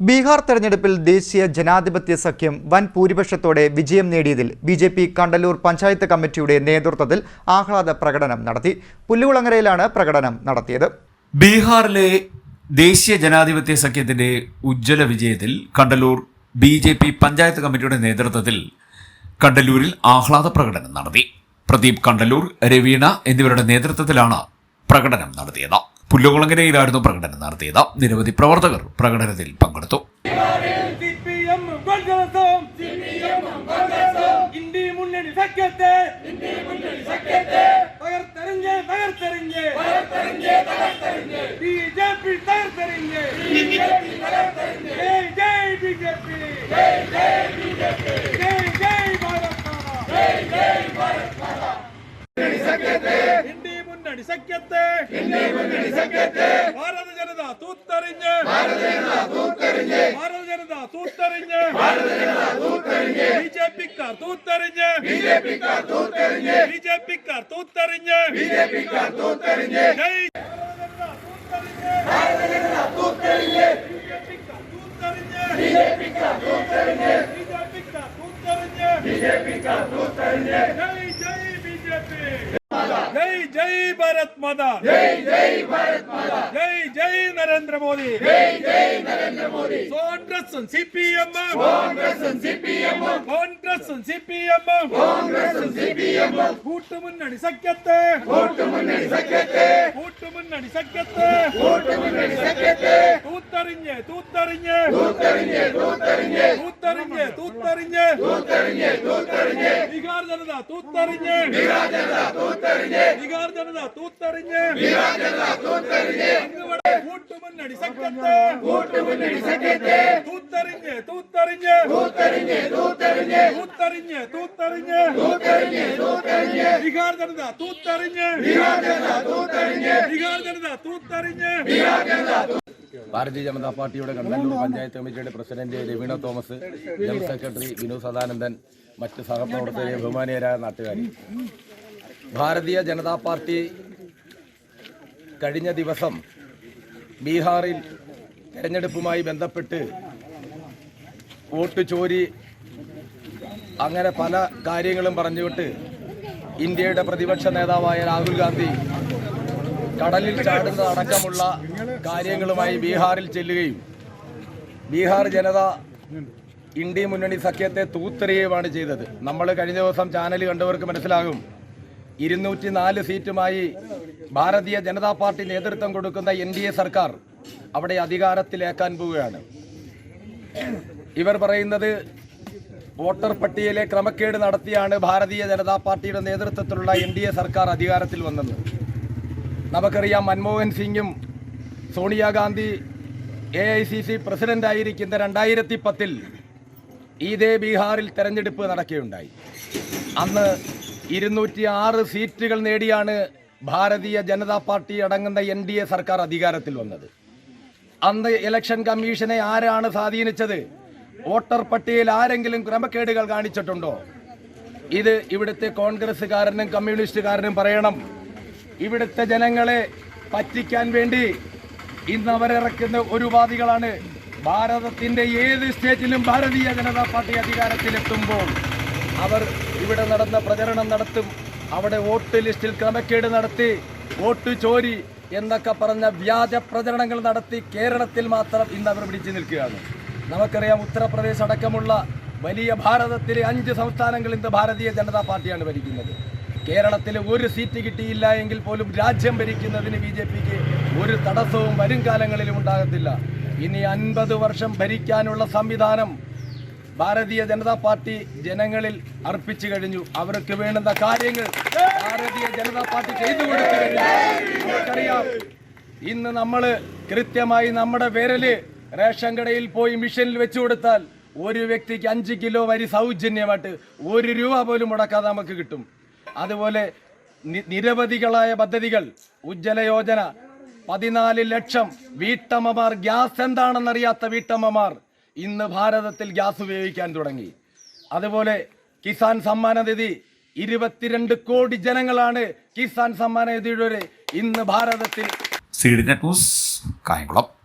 ബീഹാർ തെരഞ്ഞെടുപ്പിൽ ദേശീയ ജനാധിപത്യ സഖ്യം വൻ ഭൂരിപക്ഷത്തോടെ വിജയം നേടിയതിൽ B J P Kandallur panchayat കമ്മിറ്റിയുടെ നേതൃത്വത്തിൽ ആഹ്ലാദ പ്രകടനം നടത്തി. പുല്ലുകുളങ്ങരയിലാണ് പ്രകടനം നടത്തിയത്. ബീഹാറിലെ ദേശീയ ജനാധിപത്യ സഖ്യത്തിന്റെ ഉജ്ജ്വല വിജയത്തിൽ Kandallur B J P panchayat കമ്മിറ്റിയുടെ നേതൃത്വത്തിൽ കണ്ടല്ലൂരിൽ ആഹ്ലാദ പ്രകടനം നടത്തി. പ്രദീപ് കണ്ടല്ലൂർ രവീണ എന്നിവരുടെ നേതൃത്വത്തിലാണ് പ്രകടനം നടത്തിയത്. പുല്ലുകുളങ്ങരയിലായിരുന്നു പ്രകടനം നടത്തിയത്. നിരവധി പ്രവർത്തകർ പ്രകടനത്തിൽ പങ്കെടുത്തു. பாரத ஜனதா தூத்தறிஞ்சு பாரத ஜனதா தூத்தறிஞ்சு பிஜேபி கார் தூத்தறிஞ்சு பிஜேபி கார் தூத்தறிஞ்சு பிஜேபி கார் தூத்தறிஞ்சு பிஜேபி கார் தூத்தறிஞ்சு ஜெய் பாரத ஜனதா தூத்தறிஞ்சு பாரத ஜனதா தூத்தறிஞ்சு भारत माता जय जय भारत माता जय जय नरेंद्र मोदी जय जय Narendra Modi Congress and CPM Congress and CPM Congress and CPM Congress and CPM കൂട്ടു മുന്നണി സഖ്യത്തെ കൂട്ടു മുന്നണി സഖ്യത്തെ കൂട്ടു മുന്നണി സഖ്യത്തെ കൂട്ടു മുന്നണി സഖ്യത്തെ തൂത്തറിഞ്ഞ് തൂത്തറിഞ്ഞ്. തൂത്തറിഞ്ഞ് തൂത്തറിഞ്ഞ്. തൂത്തറിഞ്ഞ് തൂത്തറിഞ്ഞ്. തൂത്തറിഞ്ഞ് തൂത്തറിഞ്ഞ്. ബീഹാർ ജനത തൂത്തറിഞ്ഞ്. ബീഹാർ ജനത തൂത്തറിഞ്ഞ്. ബീഹാർ ജനത തൂത്തറിഞ്ഞ്. ബീഹാർ ജനത തൂത്തറിഞ്ഞ്. കൂട്ടുമുന്നണി സഖ്യത്തെ. കൂട്ടുമുന്നണി സഖ്യത്തെ. തൂത്തറിഞ്ഞ് തൂത്തറിഞ്ഞ്. തൂത്തറിഞ്ഞ് തൂത്തറിഞ്ഞ്. തൂത്തറിഞ്ഞ് തൂത്തറിഞ്ഞ്. തൂത്തറിഞ്ഞ് തൂത്തറിഞ്ഞ്. ബീഹാർ ജനത തൂത്തറിഞ്ഞ്. ബീഹാർ ജനത തൂത്തറിഞ്ഞ്. ബീഹാർ ജനത തൂത്തറിഞ്ഞ്. ബീഹാർ ജനത ഭാരതീയ ജനതാ പാർട്ടിയുടെ കണ്ണല്ലൂർ പഞ്ചായത്ത് കമ്മിറ്റിയുടെ president Raveena Thomas general secretary Vinod Sadanandan മറ്റ് സഹപ്രവർത്തകരെ ബഹുമാനീയരായ നാട്ടുകാർ ഭാരതീയ ജനതാ പാർട്ടി കഴിഞ്ഞ ദിവസം ബീഹാറിൽ തെരഞ്ഞെടുപ്പുമായി ബന്ധപ്പെട്ട് വോട്ട് ചോരി അങ്ങനെ പല കാര്യങ്ങളും പറഞ്ഞുകൊണ്ട് ഇന്ത്യയുടെ പ്രതിപക്ഷ നേതാവായ രാഹുൽ ഗാന്ധി കടലിൽ ചാടുന്നത് അടക്കമുള്ള കാര്യങ്ങളുമായി ബീഹാറിൽ ചെല്ലുകയും ബീഹാർ ജനത ഇന്ത്യ മുന്നണി സഖ്യത്തെ തൂത്തെറിയുകയുമാണ് ചെയ്തത്. നമ്മൾ കഴിഞ്ഞ ദിവസം ചാനൽ കണ്ടവർക്ക് മനസ്സിലാകും. ഇരുന്നൂറ്റി നാല് സീറ്റുമായി ഭാരതീയ ജനതാ പാർട്ടി നേതൃത്വം കൊടുക്കുന്ന എൻ ഡി എ സർക്കാർ അവിടെ അധികാരത്തിലേക്കാൻ പോവുകയാണ്. ഇവർ പറയുന്നത് വോട്ടർ പട്ടികയിലെ ക്രമക്കേട് നടത്തിയാണ് ഭാരതീയ ജനതാ പാർട്ടിയുടെ നേതൃത്വത്തിലുള്ള എൻ ഡി എ സർക്കാർ അധികാരത്തിൽ വന്നത്. നമുക്കറിയാം മൻമോഹൻ സിംഗും Sonia Gandhi A I C C പ്രസിഡന്റായിരിക്കുന്ന രണ്ടായിരത്തി പത്തിൽ ഇതേ ബീഹാറിൽ തെരഞ്ഞെടുപ്പ് നടക്കുകയുണ്ടായി. അന്ന് ഇരുന്നൂറ്റി ആറ് സീറ്റുകൾ നേടിയാണ് ഭാരതീയ ജനതാ പാർട്ടി അടങ്ങുന്ന എൻ ഡി എ സർക്കാർ അധികാരത്തിൽ വന്നത്. അന്ന് ഇലക്ഷൻ കമ്മീഷനെ ആരാണ് സ്വാധീനിച്ചത്? വോട്ടർ പട്ടികയിൽ ആരെങ്കിലും ക്രമക്കേടുകൾ കാണിച്ചിട്ടുണ്ടോ? ഇത് ഇവിടുത്തെ കോൺഗ്രസ്സുകാരനും കമ്മ്യൂണിസ്റ്റുകാരനും പറയണം. ഇവിടുത്തെ ജനങ്ങളെ പറ്റിക്കാൻ വേണ്ടി ഇന്ന് അവരിറക്കുന്ന ഒരു ഉപാധികളാണ് ഭാരതത്തിന്റെ ഏത് സ്റ്റേറ്റിലും ഭാരതീയ ജനതാ പാർട്ടി അധികാരത്തിലെത്തുമ്പോൾ അവർ ഇവിടെ നടന്ന പ്രചരണം നടത്തും അവിടെ വോട്ട് ലിസ്റ്റിൽ ക്രമക്കേട് നടത്തി വോട്ട് ചോരി എന്നൊക്കെ പറഞ്ഞ വ്യാജ പ്രചരണങ്ങൾ നടത്തി കേരളത്തിൽ മാത്രം ഇന്ന് അവർ പിടിച്ചു നിൽക്കുകയാണ്. നമുക്കറിയാം ഉത്തർപ്രദേശ് അടക്കമുള്ള വലിയ ഭാരതത്തിലെ അഞ്ച് സംസ്ഥാനങ്ങൾ ഇന്ന് ഭാരതീയ ജനതാ പാർട്ടിയാണ് ഭരിക്കുന്നത്. കേരളത്തിൽ ഒരു സീറ്റ് കിട്ടിയില്ല എങ്കിൽ പോലും രാജ്യം ഭരിക്കുന്നതിന് ബി ജെ പിക്ക് ഒരു തടസ്സവും വരും കാലങ്ങളിലും ഉണ്ടാകത്തില്ല. ഇനി അൻപത് വർഷം ഭരിക്കാനുള്ള സംവിധാനം ഭാരതീയ ജനതാ പാർട്ടി ജനങ്ങളിൽ അർപ്പിച്ചു കഴിഞ്ഞു. അവർക്ക് വേണ്ടുന്ന കാര്യങ്ങൾ ഭാരതീയ ജനതാ പാർട്ടി ചെയ്തു കൊടുത്തു കഴിഞ്ഞു. ഇന്ന് നമ്മൾ കൃത്യമായി നമ്മുടെ വിരൽ റേഷൻ കടയിൽ പോയി മിഷനിൽ വെച്ചു കൊടുത്താൽ ഒരു വ്യക്തിക്ക് അഞ്ച് കിലോ വരി സൗജന്യമായിട്ട് ഒരു രൂപ പോലും മുടക്കാതെ നമുക്ക് കിട്ടും. അതുപോലെ നിരവധികളായ പദ്ധതികൾ ഉജ്ജ്വല യോജന പതിനാല് ലക്ഷം വീട്ടമ്മമാർ ഗ്യാസ് എന്താണെന്നറിയാത്ത വീട്ടമ്മമാർ ഇന്ന് ഭാരതത്തിൽ ഗ്യാസ് ഉപയോഗിക്കാൻ തുടങ്ങി. അതുപോലെ കിസാൻ സമ്മാന നിധി ഇരുപത്തിരണ്ട് കോടി ജനങ്ങളാണ് കിസാൻ സമ്മാന നിധിയുടെ ഇന്ന് ഭാരതത്തിൽ ന്യൂസ് കായംകുളം.